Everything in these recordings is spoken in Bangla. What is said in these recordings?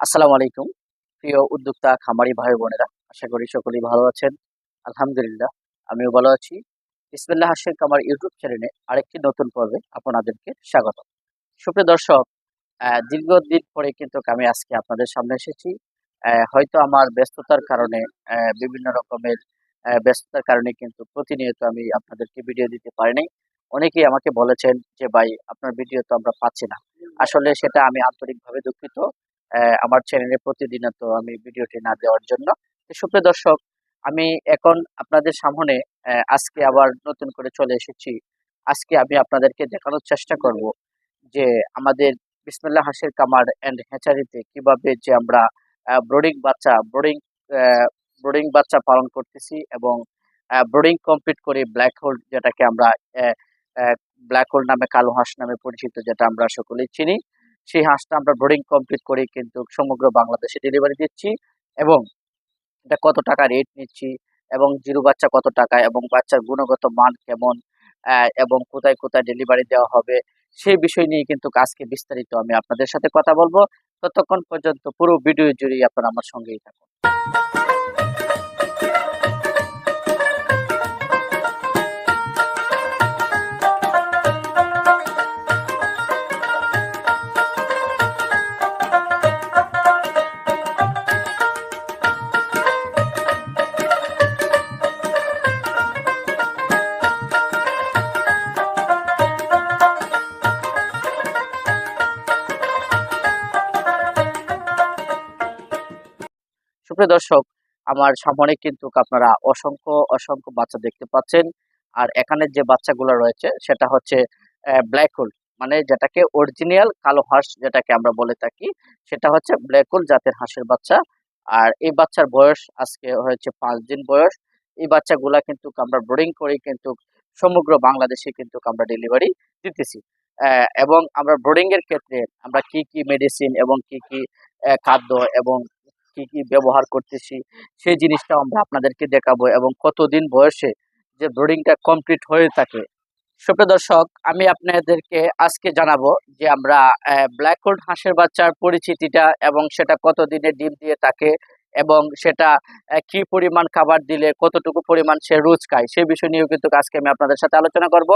আসসালামু আলাইকুম। প্রিয় উদ্যোক্তা, খামারি ভাই বোনেরা, আশা করি সকলেই ভালো আছেন। আলহামদুলিল্লাহ, আমিও ভালো আছি। ইসমিল্লাহ হাসের কামার ইউটিউব চ্যানেলে আরেকটি নতুন পর্বে আপনাদেরকে স্বাগত। সুপ্রিয় দর্শক দীর্ঘদিন পরে কিন্তু আমি আজকে আপনাদের সামনে এসেছি। হয়তো আমার ব্যস্ততার কারণে বিভিন্ন রকমের ব্যস্ততার কারণে কিন্তু প্রতিনিয়ত আমি আপনাদেরকে ভিডিও দিতে পারিনি। অনেকেই আমাকে বলেছেন যে, ভাই, আপনার ভিডিও তো আমরা পাচ্ছি না। আসলে সেটা আমি আন্তরিকভাবে দুঃখিত। আমার চ্যানেলে প্রতিদিনত আমি ভিডিওটি না দেওয়ার জন্য। তো সুপ্রিয় দর্শক, আমি এখন আপনাদের সামনে আজকে আবার নতুন করে চলে এসেছি। আজকে আমি আপনাদেরকে দেখানোর চেষ্টা করব যে আমাদের বিসমিল্লাহ হাসির কামার অ্যান্ড হ্যাচারিতে কীভাবে যে আমরা ব্রোডিং বাচ্চা, ব্রোডিং ব্রোডিং বাচ্চা পালন করতেছি এবং ব্রোডিং কমপ্লিট করে ব্ল্যাক হোল যেটাকে আমরা ব্ল্যাক হোল নামে, কালো হাঁস নামে পরিচিত, যেটা আমরা সকলেই চিনি। সেই হাঁসটা আমরা ব্রোডিং কমপ্লিট করে কিন্তু সমগ্র বাংলাদেশে ডেলিভারি দিচ্ছি এবং এটা কত টাকা রেট নিচ্ছি এবং জিরো বাচ্চা কত টাকা এবং বাচ্চার গুণগত মান কেমন এবং কোথায় কোথায় ডেলিভারি দেওয়া হবে সেই বিষয় নিয়ে কিন্তু আজকে বিস্তারিত আমি আপনাদের সাথে কথা বলব। ততক্ষণ পর্যন্ত পুরো ভিডিও জুড়ে আপনারা আমার সঙ্গেই থাকুন। সুপ্রিয় দর্শক, আমার সামনে কিন্তু আপনারা অসংখ্য অসংখ্য বাচ্চা দেখতে পাচ্ছেন। আর এখানে যে বাচ্চাগুলো রয়েছে, সেটা হচ্ছে ব্ল্যাক হোল মানে যেটাকে অরিজিনাল কালো হাঁস যেটাকে আমরা বলে থাকি, সেটা হচ্ছে ব্ল্যাক হোল জাতের হাঁসের বাচ্চা। আর এই বাচ্চার বয়স আজকে হয়েছে পাঁচ দিন বয়স। এই বাচ্চাগুলা কিন্তু আমরা ব্রোডিং করে কিন্তু সমগ্র বাংলাদেশে কিন্তু আমরা ডেলিভারি দিতেছি। এবং আমরা ব্রিডিং এর ক্ষেত্রে আমরা কি কি মেডিসিন এবং কি কি খাদ্য এবং কি কি ব্যবহার করতেছি, সেই জিনিসটা আমরা আপনাদেরকে দেখাবো এবং কতদিন বয়সে যে ব্রিডিংটা কমপ্লিট হয়ে থাকে। সুপ্রিয় দর্শক, আমি আপনাদেরকে আজকে জানাব যে আমরা ব্ল্যাক হোল্ড হাঁসের বাচ্চার পরিচিতিটা এবং সেটা কতদিনে ডিম দিয়ে থাকে এবং সেটা কি পরিমাণ খাবার দিলে, কতটুকু পরিমাণ সে রোজ খায়, সেই বিষয় নিয়েও কিন্তু আজকে আমি আপনাদের সাথে আলোচনা করব।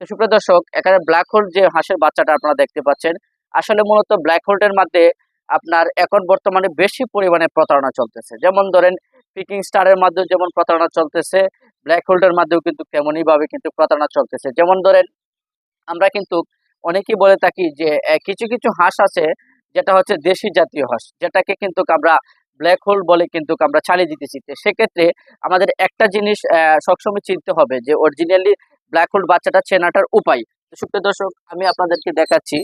তো সুপ্রিয় দর্শক, এখানে ব্ল্যাক হোল্ড যে হাঁসের বাচ্চাটা আপনারা দেখতে পাচ্ছেন, আসলে মূলত ব্ল্যাক হোল্ডের মধ্যে আপনার এখন বর্তমানে বেশি পরিমাণে প্রতারণা চলতেছে। যেমন ধরেন পিকিং স্টারের মাধ্যমে যেমন প্রতারণা চলতেছে ব্ল্যাক হোল্ডের মাধ্যমেও কিন্তু তেমনই ভাবে কিন্তু প্রতারণা চলতেছে। যেমন ধরেন, আমরা কিন্তু অনেকেই বলে থাকি যে কিছু কিছু হাঁস আছে যেটা হচ্ছে দেশি জাতীয় হাঁস, যেটাকে কিন্তু আমরা ব্ল্যাক হোল বলে কিন্তু আমরা চালিয়ে দিতেছি। সেক্ষেত্রে আমাদের একটা জিনিস সবসময় চিনতে হবে যে অরিজিনালি ব্ল্যাক হোল বাচ্চাটা চেনাটার উপায়। সুপ্রিয় দর্শক, আমি আপনাদেরকে দেখাচ্ছি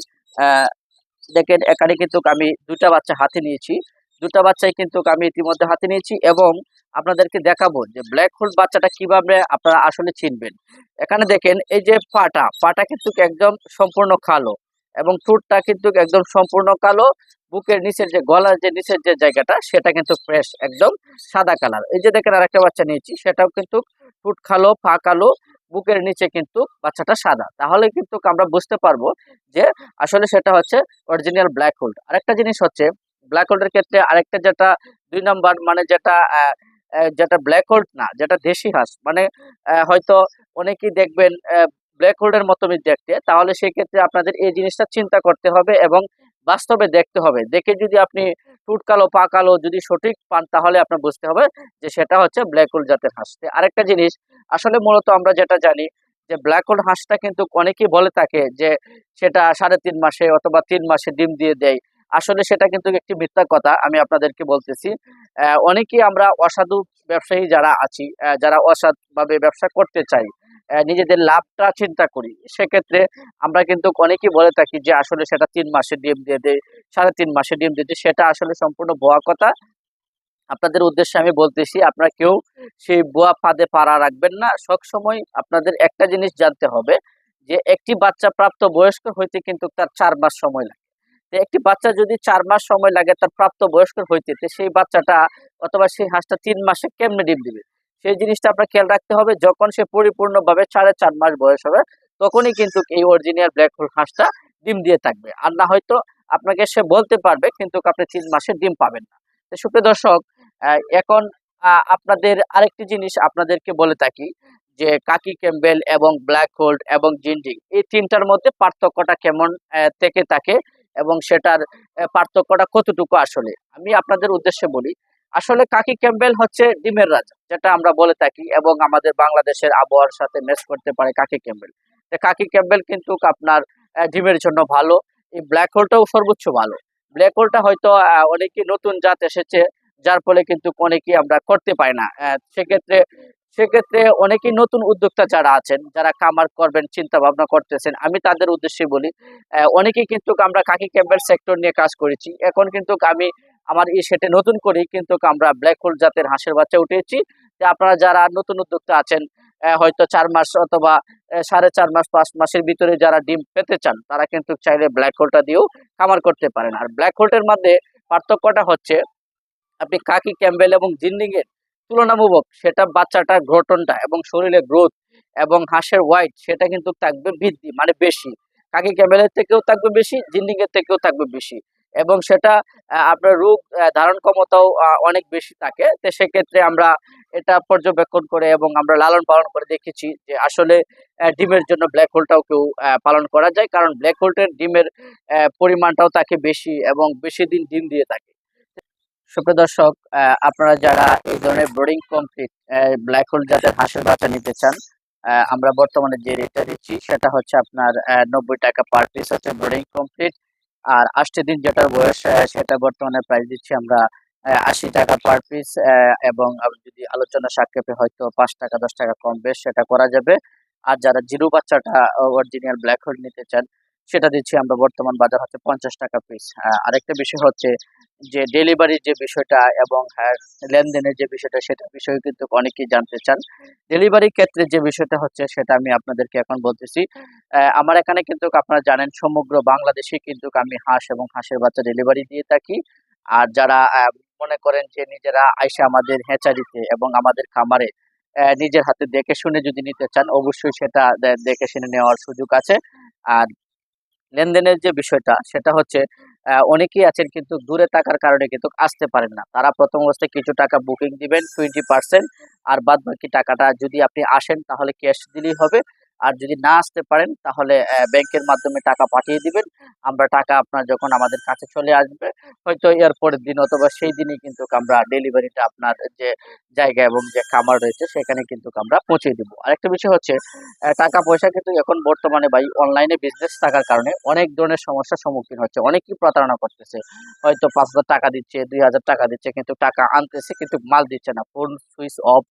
দেখেন, এখানে কিন্তু আমি দুটা বাচ্চা হাতে নিয়েছি। দুটা বাচ্চাই কিন্তু আমি ইতিমধ্যে হাতে নিয়েছি এবং আপনাদেরকে দেখাবো যে ব্ল্যাক হোল বাচ্চাটা কীভাবে আপনারা আসলে চিনবেন। এখানে দেখেন, এই যে পাটা পাটা কিন্তু একদম সম্পূর্ণ কালো এবং ঠোঁটটা কিন্তু একদম সম্পূর্ণ কালো। বুকের নিচের যে, গলার যে, নিচের যে জায়গাটা, সেটা কিন্তু ফ্রেশ একদম সাদা কালার। এই যে দেখেন, আরেকটা বাচ্চা নিয়েছি, সেটাও কিন্তু ঠোঁট কালো, পা কালো বুকের নিচে কিন্তু বাচ্চাটা সাদা। তাহলে কিন্তু আমরা বুঝতে পারব যে আসলে সেটা হচ্ছে অরিজিনাল ব্ল্যাক হোল্ড আরেকটা জিনিস হচ্ছে ব্ল্যাক হোল্ডের ক্ষেত্রে আরেকটা যেটা, দুই নম্বর মানে যেটা যেটা ব্ল্যাক হোল্ড না, যেটা দেশি হাঁস। মানে হয়তো অনেকেই দেখবেন ব্ল্যাক হোল্ডের মতনই দেখতে। তাহলে সেই ক্ষেত্রে আপনাদের এই জিনিসটা চিন্তা করতে হবে এবং বাস্তবে দেখতে হবে। দেখে যদি আপনি টুট কালো পা কালো যদি সঠিক পান, তাহলে আপনার বুঝতে হবে যে সেটা হচ্ছে ব্ল্যাক হোল জাতের হাঁস। আরেকটা জিনিস, আসলে মূলত আমরা যেটা জানি যে ব্ল্যাক হোল হাঁসটা কিন্তু অনেকেই বলে থাকে যে সেটা সাড়ে তিন মাসে অথবা তিন মাসে ডিম দিয়ে দেয়। আসলে সেটা কিন্তু একটি মিথ্যা কথা, আমি আপনাদেরকে বলতেছি। অনেকেই আমরা অসাধু ব্যবসায়ী যারা আছি যারা অসৎভাবে ব্যবসা করতে চাই নিজেদের লাভটা চিন্তা করি। সেক্ষেত্রে আমরা কিন্তু অনেকেই বলে থাকি যে, আসলে সেটা তিন মাসে ডিম দিয়ে দেয় সাড়ে তিন মাসে ডিম দিয়ে সেটা আসলে সম্পূর্ণ ভুয়া কথা। আপনাদের উদ্দেশ্যে আমি বলতেছি, আপনারা কেউ সেই বুয়া ফাঁদে পাড়া রাখবেন না। সবসময় আপনাদের একটা জিনিস জানতে হবে যে, একটি বাচ্চা প্রাপ্ত বয়স্ক হইতে কিন্তু তার চার মাস সময় লাগে। তো একটি বাচ্চা যদি চার মাস সময় লাগে, তার প্রাপ্ত বয়স্ক হইতে সেই বাচ্চাটা অথবা সেই হাঁসটা তিন মাসে কেমনে ডিম দিবে? সেই জিনিসটা আপনার খেয়াল রাখতে হবে। যখন সে পরিপূর্ণভাবে সাড়ে চার মাস বয়স হবে, তখনই কিন্তু এই অরিজিনাল ব্ল্যাক হোল হাঁসটা ডিম দিয়ে থাকবে। আর না হয়তো আপনাকে সে বলতে পারবে, কিন্তু আপনি তিন মাসে ডিম পাবেন না। তো সুপ্রিয় দর্শক এখন আপনাদের আরেকটি জিনিস আপনাদেরকে বলে থাকি, যে কাকি ক্যাম্বেল এবং ব্ল্যাক হোল্ড এবং জিন্ডিং, এই তিনটার মধ্যে পার্থক্যটা কেমন থেকে থাকে এবং সেটার পার্থক্যটা কতটুকু আসলে? আমি আপনাদের উদ্দেশ্যে বলি আসলে কাকি ক্যাম্বেল হচ্ছে ডিমের রাজা, যেটা আমরা বলে থাকি এবং আমাদের বাংলাদেশের আবহাওয়ার সাথে ম্যাচ করতে পারে কাকি ক্যাম্বেল কাকি ক্যাম্বেল কিন্তু আপনার ডিমের জন্য ভালো। এই ব্ল্যাক হোলটাও সর্বোচ্চ ভালো। ব্ল্যাক হোলটা হয়তো অনেকই নতুন জাত এসেছে, যার ফলে কিন্তু অনেকেই আমরা করতে পারি না। সেক্ষেত্রে সেক্ষেত্রে অনেকেই নতুন উদ্যোক্তা যারা আছেন, যারা কামার করবেন চিন্তা ভাবনা করতেছেন, আমি তাদের উদ্দেশ্যে বলি অনেকেই কিন্তু আমরা কাকি ক্যাম্বেল সেক্টর নিয়ে কাজ করেছি। এখন কিন্তু আমি আমার এই সেটে নতুন করেই কিন্তু আমরা ব্ল্যাক হোল জাতের হাঁসের বাচ্চা উঠেছি। যে আপনারা যারা নতুন উদ্যোক্তা আছেন হয়তো চার মাস অথবা সাড়ে চার মাস, পাঁচ মাসের ভিতরে যারা ডিম পেতে চান, তারা কিন্তু চাইলে ব্ল্যাক হোলটা দিয়েও খামার করতে পারেন। আর ব্ল্যাক হোল্টের মধ্যে পার্থক্যটা হচ্ছে, আপনি কাকি ক্যাম্বেল এবং জিন্ডিংয়ের তুলনামূলক সেটা বাচ্চাটার গঠনটা এবং শরীরে গ্রোথ এবং হাঁসের হোয়াইট সেটা কিন্তু থাকবে বৃদ্ধি মানে বেশি। কাকি ক্যাম্বেলের থেকেও থাকবে বেশি, জিন্ডিংয়ের থেকেও থাকবে বেশি। এবং সেটা আপনার রোগ ধারণ ক্ষমতাও অনেক বেশি থাকে। তো সেক্ষেত্রে আমরা এটা পর্যবেক্ষণ করে এবং আমরা লালন পালন করে দেখেছি যে আসলে ডিমের জন্য ব্ল্যাক হোলটাও কেউ পালন করা যায়। কারণ ব্ল্যাক হোলটের ডিমের পরিমাণটাও তাকে বেশি এবং বেশি দিন ডিম দিয়ে থাকে। সুপ্রিয় দর্শক আপনারা যারা এই ধরনের ব্রোডিং কমপ্লিট ব্ল্যাক হোল জাতের হাঁসের বাচ্চা নিতে চান আমরা বর্তমানে যে রেটটা দিচ্ছি, সেটা হচ্ছে আপনার নব্বই টাকা পার পিস হচ্ছে ব্রোডিং কমপ্লিট আর আষ্টের দিন যেটার বয়স সেটা বর্তমানে প্রাইস দিচ্ছি আমরা আশি টাকা পার পিস এবং যদি আলোচনা সাক্ষেপে হয়তো পাঁচ টাকা, দশ টাকা কম বেশ সেটা করা যাবে। আর যারা জিরো বাচ্চাটা অরিজিনাল ব্ল্যাক হোল নিতে চান, সেটা দিচ্ছি আমরা বর্তমান বাজার হচ্ছে পঞ্চাশ টাকা পিস আরেকটা বিষয় হচ্ছে যে ডেলিভারির যে বিষয়টা এবং লেনদেনের যে বিষয়টা সেটা বিষয়ে কিন্তু অনেকেই জানতে চান। ডেলিভারির ক্ষেত্রে যে বিষয়টা হচ্ছে সেটা আমি আপনাদেরকে এখন বলতেছি। আমার এখানে কিন্তু আপনারা জানেন সমগ্র বাংলাদেশে কিন্তু আমি হাঁস এবং হাঁসের বাচ্চা ডেলিভারি দিয়ে থাকি। আর যারা মনে করেন যে নিজেরা আইসে আমাদের হ্যাচারিতে এবং আমাদের খামারে নিজের হাতে দেখে শুনে যদি নিতে চান, অবশ্যই সেটা দেখে শুনে নেওয়ার সুযোগ আছে। আর লেনদেনের যে বিষয়টা সেটা হচ্ছে অনেকেই আছেন কিন্তু দূরে থাকার কারণে কিন্তু আসতে পারেন না। তারা প্রথম অবস্থায় কিছু টাকা বুকিং দিবেন টোয়েন্টি পার্সেন্ট আর বাদ বাকি টাকাটা যদি আপনি আসেন তাহলে ক্যাশ দিলেই হবে। আর যদি না আসতে পারেন, তাহলে ব্যাংকের মাধ্যমে টাকা পাঠিয়ে দিবেন। আমরা টাকা আপনার যখন আমাদের কাছে চলে আসবে, হয়তো এর পরের দিন অথবা সেই দিনই কিন্তু আমরা ডেলিভারিটা আপনার যে জায়গা এবং যে খামার রয়েছে, সেখানে কিন্তু আমরা পৌঁছে দিব। আরেকটা বিষয় হচ্ছে টাকা পয়সা কিন্তু এখন বর্তমানে ভাই অনলাইনে বিজনেস থাকার কারণে অনেক ধরনের সমস্যার সম্মুখীন হচ্ছে। অনেকেই প্রতারণা করতেছে। হয়তো পাঁচ হাজার টাকা দিচ্ছে, দুই হাজার টাকা দিচ্ছে, কিন্তু টাকা আনতেছে, কিন্তু মাল দিচ্ছে না। ফোন সুইচ অফ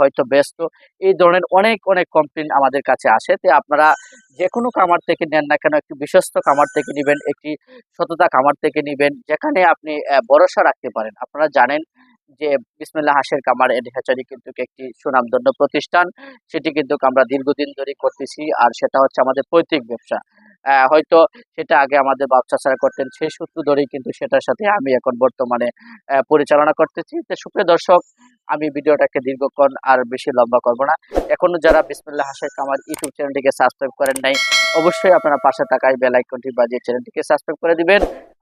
হয়তো ব্যস্ত। এই ধরনের অনেক অনেক কমপ্লেন আমাদের কাছে আসে। তো আপনারা যে কোনো খামার থেকে নেন না কেন, একটি বিশ্বস্ত খামার থেকে নেবেন, একটি সততা খামার থেকে নেবেন, যেখানে আপনি ভরসা রাখতে পারেন। আপনারা জানেন যে বিসমিল্লাহ হাঁসের কামার এন্ড হ্যাচারি কিন্তু একটি সুনামধন্য প্রতিষ্ঠান। সেটি কিন্তু আমরা দীর্ঘদিন ধরে করতেছি, আর সেটা হচ্ছে আমাদের পৈতৃক ব্যবসা। হয়তো সেটা আগে আমাদের বাচ্চা ছাড়া করতেন, সেই সূত্র ধরেই কিন্তু সেটার সাথে আমি এখন বর্তমানে পরিচালনা করতেছি। তো সুপ্রিয় দর্শক, আমি ভিডিওটাকে দীর্ঘক্ষণ আর বেশি লম্বা করব না। এখনও যারা বিসমিল্লাহ হাসের কামার ইউটিউব চ্যানেলটিকে সাবস্ক্রাইব করেন নাই, অবশ্যই আপনারা পাশে থাকায় বেল আইকনটি বাজিয়ে চ্যানেলটিকে সাবস্ক্রাইব করে দিবেন।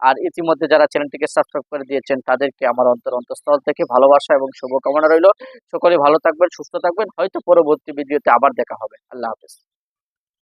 আর ইতিমধ্যে যারা চ্যানেলটিকে সাবস্ক্রাইব করে দিয়েছেন, তাদেরকে আমার অন্তর অন্তঃস্থল থেকে ভালোবাসা এবং শুভকামনা রইল। সকলে ভালো থাকবেন, সুস্থ থাকবেন। হয়তো পরবর্তী ভিডিওতে আবার দেখা হবে। আল্লাহ হাফেজ।